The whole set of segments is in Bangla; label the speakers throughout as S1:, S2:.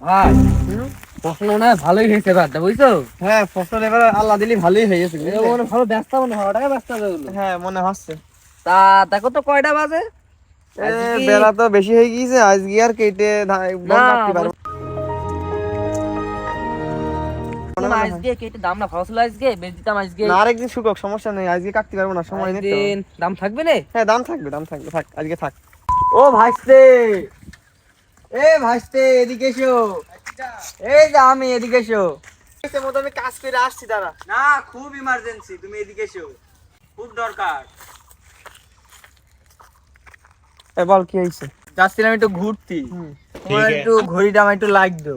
S1: ভাই। ফসল মনে হয় ভালোই হয়েছে এবারটা বুঝছ?
S2: হ্যাঁ ফসল এবার আল্লাহ দিলি ভালোই
S1: মনে ভালো ব্যস্ত মনে হয় ওটাকে ব্যস্ত
S2: হ্যাঁ মনে হচ্ছে।
S1: তা দেখো তো কয়টা বাজে?
S2: বেলা তো বেশি হয়ে গিয়েছে আজকে আর কেটে
S1: আজকে দাম না ভালো আজকে বেচ দিতাম আজকে।
S2: না আরেকদিন শুকক সমস্যা নেই আজকে কাটতে পারব না সময় নেই
S1: দাম থাকবে না?
S2: হ্যাঁ দাম থাকবে দাম থাকবে থাক আজকে থাক। ও ভাইস্তে! এ ভাইস্তে এদিকে এসো। এই যে আমি এদিকে এসো। মতো আমি কাজ করে আসছি দাঁড়া।
S3: না খুব ইমার্জেন্সি তুমি এদিকে এসো। খুব দরকার।
S2: এ বল কি হয়েছে?
S3: যাচ্ছিলাম একটু ঘুরতি। তোমার একটু ঘড়িটা আমার একটু লাগতো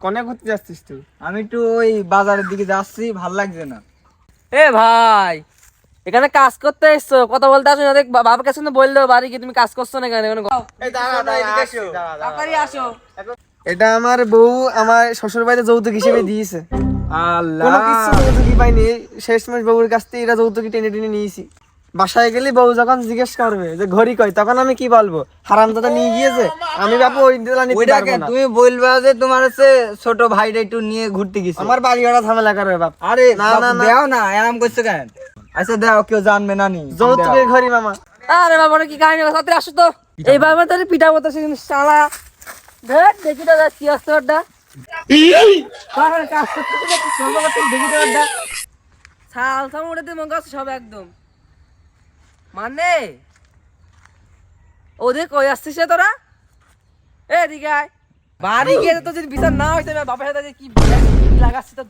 S2: কনে ঘুরতে যাচ্ছিস তুই?
S3: আমি একটু ওই বাজারের দিকে যাচ্ছি ভালো লাগছে না।
S1: এ ভাই! এখানে কাজ করতে এসছো কথা বলতে আসো না দেখ বাবার কাছে বলল বাড়ি গিয়ে তুমি কাজ করছ না কেন এখানে আসো।
S2: এটা আমার বউ আমার শ্বশুর বাড়িতে যৌতুক হিসেবে দিয়েছে। কোনো কিছু যৌতুকই পাইনি শেষ মাস বউর কাছ থেকে এরা যৌতুকি টেনে টেনে নিয়েছি। বাসায় গেলে বউ যখন জিজ্ঞেস করবে যে ঘড়ি কই তখন আমি কি বলব? হারাম দাদা নিয়ে গিয়েছে। আমি বাপু ওই দিলা নিতে পারব না।
S3: তুমি বলবা যে তোমার হচ্ছে ছোট ভাইটা একটু নিয়ে ঘুরতে গেছে।
S2: আমার বাড়ি ওরা ঝামেলা করবে বাপ।
S3: আরে
S2: না, না, না।
S3: না এরম করছ কেন? আচ্ছা দাও কেউ জানবে না নি।
S2: মামা।
S1: আরে বাবা কি কাহিনী আসো তো। এই বাবা তাহলে পিঠা মতো সেদিন শালা। ধর দেখি তো কি আসছে ওটা বাবার কাজ করতে করতে একটু শ্রম করতে দেখি তো ওটা ছাল ছাল উঠে দিয়ে মনে করছে সব একদম। মানে? ওদের কই আসছিস তোরা? এ এদিকে আয়। বাড়ি গিয়ে তো যদি বিচার না হইতে বাপের সাথে কি লাগাচ্ছি তো